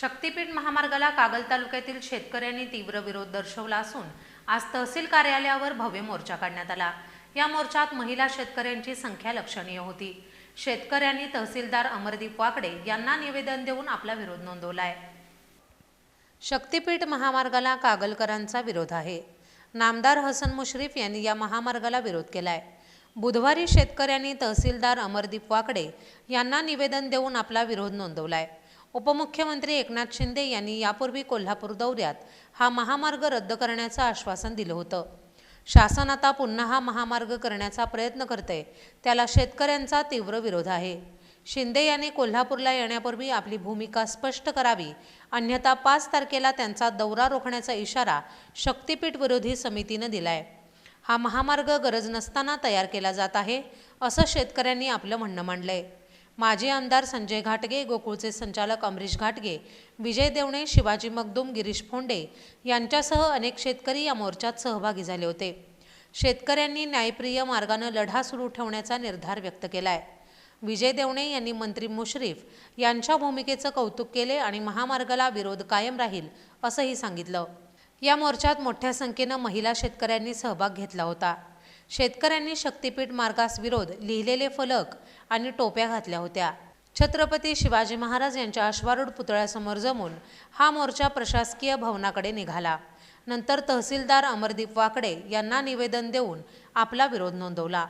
शक्तीपीठ महामार्गाला कागल तालुक्यातील शेतकऱ्यांनी तीव्र विरोध दर्शवला असून आज तहसील कार्यालयावर भव्य मोर्चा काढण्यात आला. या मोर्चात महिला शेतकऱ्यांची संख्या लक्षणीय होती. शेतकऱ्यांनी तहसीलदार अमरदीप वाकडे यांना निवेदन देऊन आपला विरोध नोंदवलाय. शक्तीपीठ महामार्गाला कागलकरांचा विरोध आहे. नामदार हसन मुश्रीफ यांनी या महामार्गाला विरोध केलाय. बुधवारी शेतकऱ्यांनी तहसीलदार अमरदीप वाकडे यांना निवेदन देऊन आपला विरोध नोंदवलाय. उपमुख्यमंत्री एकनाथ शिंदे यांनी यापूर्वी कोल्हापूर दौऱ्यात हा महामार्ग रद्द करण्याचं आश्वासन दिलं होतं. शासन आता पुन्हा हा महामार्ग करण्याचा प्रयत्न करते त्याला शेतकऱ्यांचा तीव्र विरोध आहे. शिंदे यांनी कोल्हापूरला येण्यापूर्वी आपली भूमिका स्पष्ट करावी अन्यथा पाच तारखेला त्यांचा दौरा रोखण्याचा इशारा शक्तीपीठ विरोधी समितीनं दिलाय. हा महामार्ग गरज नसताना तयार केला जात आहे असं शेतकऱ्यांनी आपलं म्हणणं मांडलंय. माजी आमदार संजय घाटगे गोकुळचे संचालक अमरीश घाटगे विजय देवणे शिवाजी मगदुम गिरीश फोंडे यांच्यासह अनेक शेतकरी या मोर्चात सहभागी झाले होते. शेतकऱ्यांनी न्यायप्रिय मार्गानं लढा सुरू ठेवण्याचा निर्धार व्यक्त केलाय. विजय देवणे यांनी मंत्री मुश्रीफ यांच्या भूमिकेचं कौतुक केले आणि महामार्गाला विरोध कायम राहील असंही सांगितलं. या मोर्चात मोठ्या संख्येनं महिला शेतकऱ्यांनी सहभाग घेतला होता. शेतकऱ्यांनी शक्तीपीठ मार्गास विरोध लिहिलेले फलक आणि टोप्या घातल्या होत्या. छत्रपती शिवाजी महाराज यांच्या अश्वारूढ पुतळ्यासमोर जमून हा मोर्चा प्रशासकीय भवनाकडे निघाला. नंतर तहसीलदार अमरदीप वाकडे यांना निवेदन देऊन आपला विरोध नोंदवला.